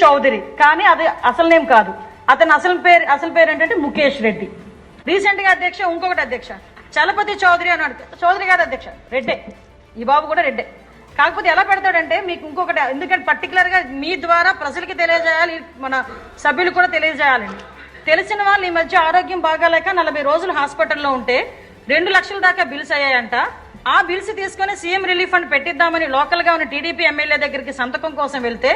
చౌదరి. కానీ అది అసలు నేమ్ కాదు. అతని అసలు పేరు అసలు పేరు ఏంటంటే ముఖేష్ రెడ్డి. రీసెంట్గా అధ్యక్ష ఇంకొకటి అధ్యక్ష. చలపతి చౌదరి అని అడుగుతా చౌదరి కాదు అధ్యక్ష రెడ్డే. ఈ బాబు కూడా రెడ్డే. కాకపోతే ఎలా పెడతాడంటే మీకు ఇంకొకటి ఎందుకంటే పర్టికులర్గా మీ ద్వారా ప్రజలకి తెలియజేయాలి మన సభ్యులు కూడా తెలియజేయాలండి. తెలిసిన వాళ్ళు ఈ మధ్య ఆరోగ్యం బాగాలేక నలభై రోజులు హాస్పిటల్లో ఉంటే రెండు లక్షల దాకా బిల్స్ అయ్యాయంట. ఆ బిల్స్ తీసుకొని సీఎం రిలీఫ్ ఫండ్ పెట్టిద్దామని లోకల్గా ఉన్న టీడీపీ ఎమ్మెల్యే దగ్గరికి సంతకం కోసం వెళ్తే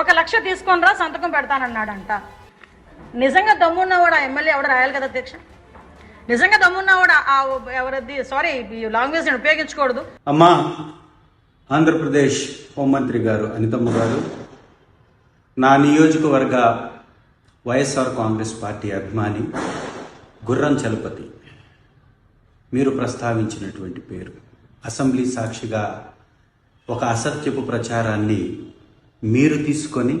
ఒక లక్ష తీసుకొని రా సంతకం పెడతానన్నాడంట. నిజంగా దమ్మున్నవాడు ఆ ఎమ్మెల్యే ఎవడు రాయాలి కదా అధ్యక్ష? నిజంగా దమ్మున్నవాడు ఆ ఎవరిది? సారీ లాంగ్వేజ్ నేను ఉపయోగించకూడదు. అమ్మా ఆంధ్రప్రదేశ్ హోంమంత్రి గారు అనితమ్మ గారు నా నియోజకవర్గ వైఎస్ఆర్ కాంగ్రెస్ పార్టీ అభిమాని గుర్రం చలపతి. మీరు ప్రస్తావించినటువంటి పేరు. అసెంబ్లీ సాక్షిగా ఒక అసత్యపు ప్రచారాన్ని మీరు తీసుకొని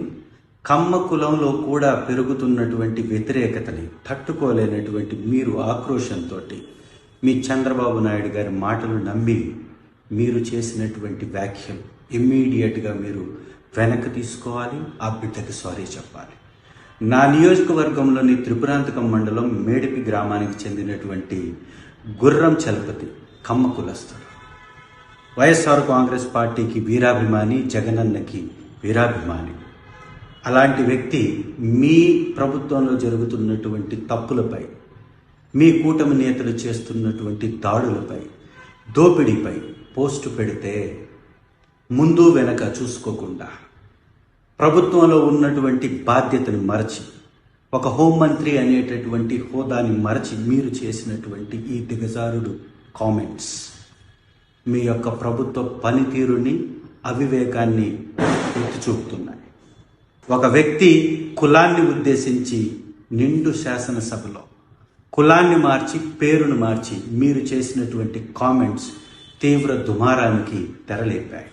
కమ్మ కులంలో కూడా పెరుగుతున్నటువంటి వ్యతిరేకతని తట్టుకోలేనటువంటి మీరు ఆక్రోషంతో మీ చంద్రబాబు నాయుడు గారి మాటలు నమ్మి మీరు చేసినటువంటి వ్యాఖ్యలు ఇమ్మీడియట్గా మీరు వెనక్కి తీసుకోవాలి ఆ బిడ్డకి సారీ చెప్పాలి. నా నియోజకవర్గంలోని త్రిపురాంతకం మండలం మేడిపి గ్రామానికి చెందినటువంటి గుర్రం చలపతి కమ్మ కులస్తుడు. వైఎస్ఆర్ కాంగ్రెస్ పార్టీకి వీరాభిమాని జగనన్నకి వీరాభిమాని. అలాంటి వ్యక్తి మీ ప్రభుత్వంలో జరుగుతున్నటువంటి తప్పులపై మీ కూటమి నేతలు చేస్తున్నటువంటి దాడులపై దోపిడీపై పోస్టు పెడితే ముందు వెనక చూసుకోకుండా ప్రభుత్వంలో ఉన్నటువంటి బాధ్యతను మరచి ఒక హోంమంత్రి అనేటటువంటి హోదాని మరచి మీరు చేసినటువంటి ఈ దిగజారుడు కామెంట్స్. మీ యొక్క ప్రభుత్వ పనితీరుని అవివేకాన్ని ఎత్తి చూపుతున్నాయి. ఒక వ్యక్తి కులాన్ని ఉద్దేశించి నిండు శాసనసభలో కులాన్ని మార్చి పేరును మార్చి మీరు చేసినటువంటి కామెంట్స్ తీవ్ర దుమారానికి తెరలేపాయి.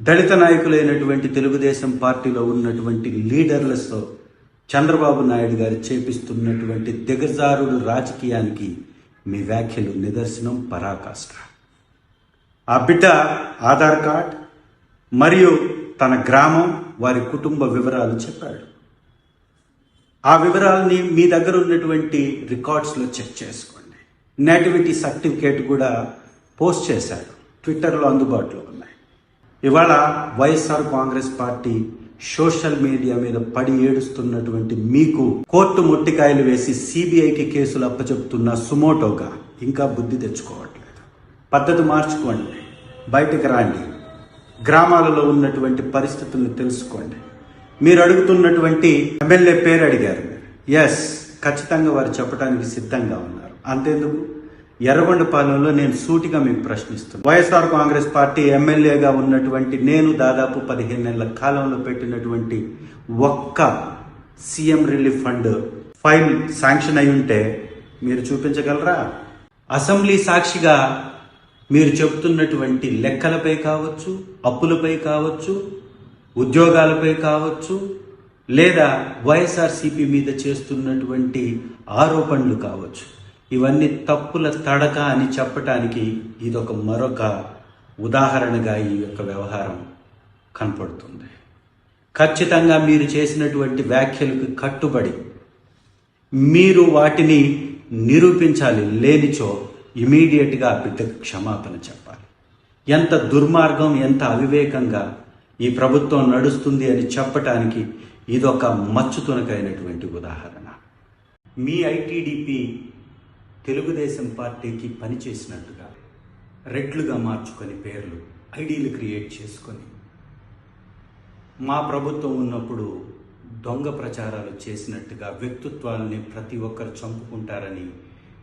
దళిత నాయకులైనటువంటి తెలుగుదేశం పార్టీలో ఉన్నటువంటి లీడర్లతో చంద్రబాబు నాయుడు గారు చేపిస్తున్నటువంటి దిగజారుడు రాజకీయానికి మీ వ్యాఖ్యలు నిదర్శనం పరాకాష్ట. ఆ బిడ్డ ఆధార్ కార్డ్ మరియు తన గ్రామం వారి కుటుంబ వివరాలు చెప్పాడు. ఆ వివరాలని మీ దగ్గర ఉన్నటువంటి రికార్డ్స్లో చెక్ చేసుకోండి. నేటివిటీ సర్టిఫికేట్ కూడా పోస్ట్ చేశాడు. ట్విట్టర్లో అందుబాటులో ఉన్నాయి. ఇవాళ YSR Congress party social media మీద పడి ఏడుస్తున్నటువంటి మీకు కోర్టు మొట్టికాయలు వేసి సిబిఐకి కేసులు అప్పచెప్తున్న సుమోటోగా ఇంకా బుద్ధి తెచ్చుకోవట్లేదు. పద్ధతి మార్చుకోండి. బయటకు రాండి. గ్రామాలలో ఉన్నటువంటి పరిస్థితులను తెలుసుకోండి. మీరు అడుగుతున్నటువంటి ఎమ్మెల్యే పేరు అడిగారు. ఎస్ ఖచ్చితంగా వారు చెప్పడానికి సిద్ధంగా ఉన్నారు. అంతేందుకు? ఎర్రగొండపాలెంలో నేను సూటిగా మీకు ప్రశ్నిస్తున్నాను వైఎస్ఆర్ కాంగ్రెస్ పార్టీ ఎమ్మెల్యేగా ఉన్నటువంటి నేను దాదాపు పదిహేను నెలల కాలంలో పెట్టినటువంటి ఒక్క CM relief fund file sanction అయి ఉంటే మీరు చూపించగలరా? అసెంబ్లీ సాక్షిగా మీరు చెబుతున్నటువంటి లెక్కలపై కావచ్చు అప్పులపై కావచ్చు ఉద్యోగాలపై కావచ్చు లేదా వైఎస్ఆర్సీపీ మీద చేస్తున్నటువంటి ఆరోపణలు కావచ్చు. ఇవన్నీ తప్పుల తడక అని చెప్పటానికి ఇదొక మరొక ఉదాహరణగా ఈ యొక్క వ్యవహారం కనపడుతుంది. ఖచ్చితంగా మీరు చేసినటువంటి వ్యాఖ్యలకు కట్టుబడి మీరు వాటిని నిరూపించాలి లేనిచో ఇమీడియట్గా ఆ బిడ్డకు క్షమాపణ చెప్పాలి. ఎంత దుర్మార్గం ఎంత అవివేకంగా ఈ ప్రభుత్వం నడుస్తుంది అని చెప్పటానికి ఇదొక మచ్చుతునకైనటువంటి ఉదాహరణ. మీ ఐటీడీపీ తెలుగుదేశం పార్టీకి పనిచేసినట్టుగా రెడ్లుగా మార్చుకొని పేర్లు ఐడీలు క్రియేట్ చేసుకొని మా ప్రభుత్వం ఉన్నప్పుడు దొంగ ప్రచారాలు చేసినట్టుగా వ్యక్తిత్వాలని ప్రతి ఒక్కరు చంపుకుంటారని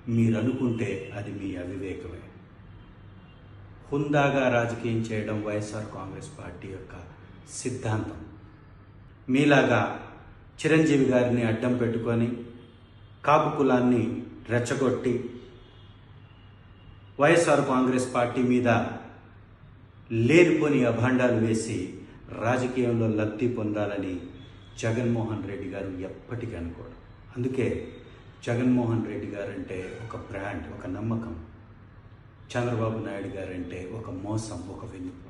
మీరు అనుకుంటే అది మీ అవివేకమే. హుందాగా రాజకీయం చేయడం వైఎస్ఆర్ కాంగ్రెస్ పార్టీ యొక్క సిద్ధాంతం. మీలాగా చిరంజీవి గారిని అడ్డం పెట్టుకొని కాపు కులాన్ని రెచ్చగొట్టి వైఎస్ఆర్ కాంగ్రెస్ పార్టీ మీద లేనిపోని అభాండాలు వేసి రాజకీయంలో లబ్ధి పొందాలని జగన్మోహన్ రెడ్డి గారు ఎప్పటికీ అనుకోడు. అందుకే జగన్మోహన్ రెడ్డి గారంటే ఒక బ్రాండ్ ఒక నమ్మకం. చంద్రబాబు నాయుడు గారంటే ఒక మోసం ఒక విను